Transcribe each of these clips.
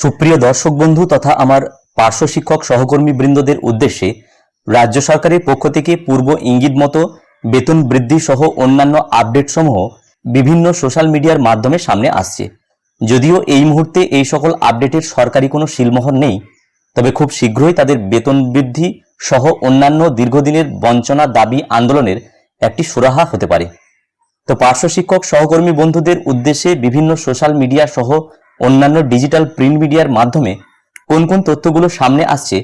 সুপ্রিয় দর্শক বন্ধু তথা আমার পার্শ্ব শিক্ষক সহকর্মী বৃন্দদের উদ্দেশ্যে রাজ্য সরকারের পক্ষ থেকে পূর্ব ইঙ্গিত মতো বেতন বৃদ্ধি সহ অন্যান্য আপডেট সমূহ বিভিন্ন সোশ্যাল মিডিয়ার মাধ্যমে সামনে আসছে। যদিও এই মুহূর্তে এই সকল আপডেটের সরকারি কোনো শিলমোহর নেই, তবে খুব শীঘ্রই তাদের বেতন বৃদ্ধি সহ অন্যান্য দীর্ঘদিনের বঞ্চনা দাবি আন্দোলনের একটি সুরাহা হতে পারে। তো পার্শ্ব শিক্ষক সহকর্মী বন্ধুদের উদ্দেশ্যে বিভিন্ন সোশ্যাল মিডিয়া সহ অন্যান্য ডিজিটাল প্রিন্ট মিডিয়ার মাধ্যমে কোন কোন তথ্যগুলো সামনে আসছে,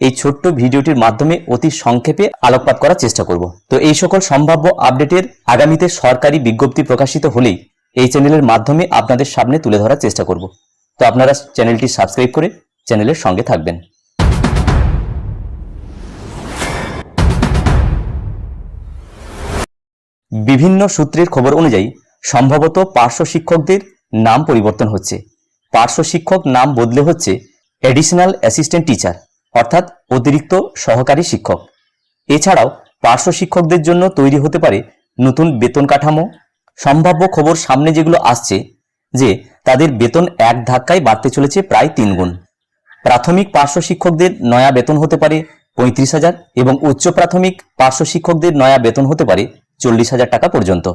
এই ছোট্ট ভিডিওটির মাধ্যমে অতি সংক্ষেপে আলোকপাত করার চেষ্টা করব। তো এই সকল সম্ভাব্য আপডেটের আগামীতে সরকারি বিজ্ঞপ্তি প্রকাশিত হলেই এই চ্যানেলের মাধ্যমে আপনাদের সামনে তুলে ধরার চেষ্টা করব। তো আপনারা চ্যানেলটি সাবস্ক্রাইব করে চ্যানেলের সঙ্গে থাকবেন। বিভিন্ন সূত্রের খবর অনুযায়ী সম্ভবত পার্শ্ব শিক্ষকদের নাম পরিবর্তন হচ্ছে। পার্শ্ব শিক্ষক নাম বদলে হচ্ছে অ্যাডিশনাল অ্যাসিস্ট্যান্ট টিচার অর্থাৎ অতিরিক্ত সহকারী শিক্ষক। এছাড়াও পার্শ্ব শিক্ষকদের জন্য তৈরি হতে পারে নতুন বেতন কাঠামো। সম্ভাব্য খবর সামনে যেগুলো আসছে, যে তাদের বেতন এক ধাক্কায় বাড়তে চলেছে প্রায় তিন গুণ। প্রাথমিক পার্শ্ব শিক্ষকদের নয়া বেতন হতে পারে পঁয়ত্রিশ হাজার এবং উচ্চ প্রাথমিক পার্শ্ব শিক্ষকদের নয়া বেতন হতে পারে চল্লিশ হাজার টাকা পর্যন্ত।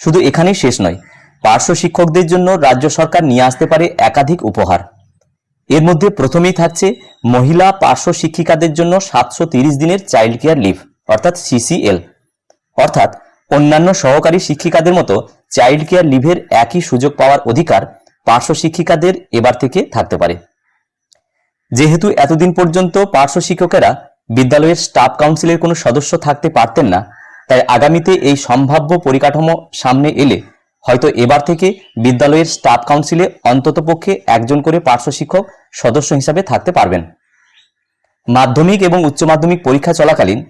শুধু এখানেই শেষ নয় পার্শ্ব শিক্ষকদের জন্য রাজ্য সরকার নিয়ে আসতে পারে একাধিক উপহার। এর মধ্যে প্রথমেই থাকছে মহিলা পার্শ্ব শিক্ষিকাদের জন্য সাতশো দিনের চাইল্ড কেয়ার লিভ অর্থাৎ সিসিএল অর্থাৎ অন্যান্য সহকারী শিক্ষিকাদের মতো চাইল্ড কেয়ার লিভের একই সুযোগ পাওয়ার অধিকার পার্শ্ব শিক্ষিকাদের এবার থেকে থাকতে পারে। যেহেতু এতদিন পর্যন্ত পার্শ্ব শিক্ষকেরা বিদ্যালয়ের স্টাফ কাউন্সিলের কোনো সদস্য থাকতে পারতেন না, তাই আগামীতে এই সম্ভাব্য পরিকাঠামো সামনে এলে হয়তো এবার থেকে বিদ্যালয়ের স্টাফ কাউন্সিলে অন্ততপক্ষে একজন করে পার্শ্ব শিক্ষক সদস্য হিসাবে থাকতে পারবেন। মাধ্যমিক এবং উচ্চ মাধ্যমিক পরীক্ষা চলাকালীন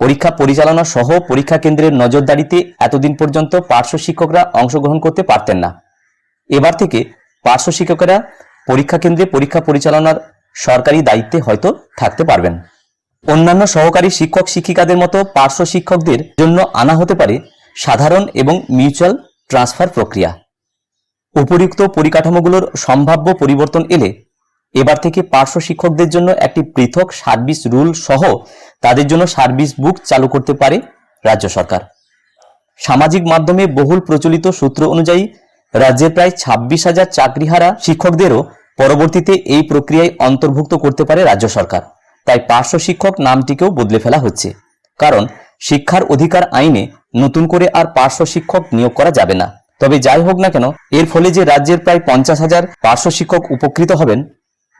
পরীক্ষা পরিচালনা সহ পরীক্ষা কেন্দ্রের নজরদারিতে এতদিন পর্যন্ত পার্শ্ব শিক্ষকরা অংশগ্রহণ করতে পারতেন না। এবার থেকে পার্শ্ব শিক্ষকেরা পরীক্ষা কেন্দ্রে পরীক্ষা পরিচালনার সরকারি দায়িত্বে হয়তো থাকতে পারবেন। অন্যান্য সহকারী শিক্ষক শিক্ষিকাদের মতো পার্শ্ব শিক্ষকদের জন্য আনা হতে পারে সাধারণ এবং মিউচুয়াল ট্রান্সফার প্রক্রিয়া। উপরিউক্ত পরিকাঠামোগুলোর সম্ভাব্য পরিবর্তন এলে এবার থেকে পার্শ্ব শিক্ষকদের জন্য একটি পৃথক সার্ভিস রুল সহ তাদের জন্য সার্ভিস বুক চালু করতে পারে রাজ্য সরকার। সামাজিক মাধ্যমে বহুল প্রচলিত সূত্র অনুযায়ী রাজ্যের প্রায় ছাব্বিশ হাজার চাকরিহারা শিক্ষকদেরও পরবর্তীতে এই প্রক্রিয়ায় অন্তর্ভুক্ত করতে পারে রাজ্য সরকার। তাই পার্শ্ব শিক্ষক নামটিকেও বদলে ফেলা হচ্ছে। কারণ শিক্ষার অধিকার আইনে নতুন করে আর পার্শ্ব শিক্ষক নিয়োগ করা যাবে না। তবে যাই হোক না কেন, এর ফলে যে রাজ্যের প্রায় পঞ্চাশ হাজার পার্শ্ব শিক্ষক উপকৃত হবেন,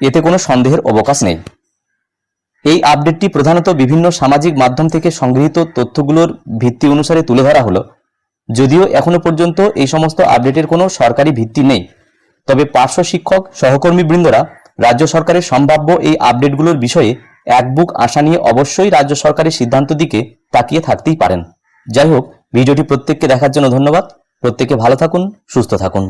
এতে কোনো সন্দেহের অবকাশ নেই। এই আপডেটটি প্রধানত বিভিন্ন সামাজিক মাধ্যম থেকে সংগৃহীত তথ্যগুলোর ভিত্তি অনুসারে তুলে ধরা হলো। যদিও এখনও পর্যন্ত এই সমস্ত আপডেটের কোনো সরকারি ভিত্তি নেই। তবে পার্শ্ব শিক্ষক সহকর্মী বৃন্দরা রাজ্য সরকারের সম্ভাব্য এই আপডেটগুলোর বিষয়ে এক বুক আশা নিয়ে অবশ্যই রাজ্য সরকারের সিদ্ধান্ত দিকে তাকিয়ে থাকতেই পারেন। যাই হোক ভিডিওটি প্রত্যেককে দেখার জন্য ধন্যবাদ। প্রত্যেকে ভালো থাকুন সুস্থ থাকুন।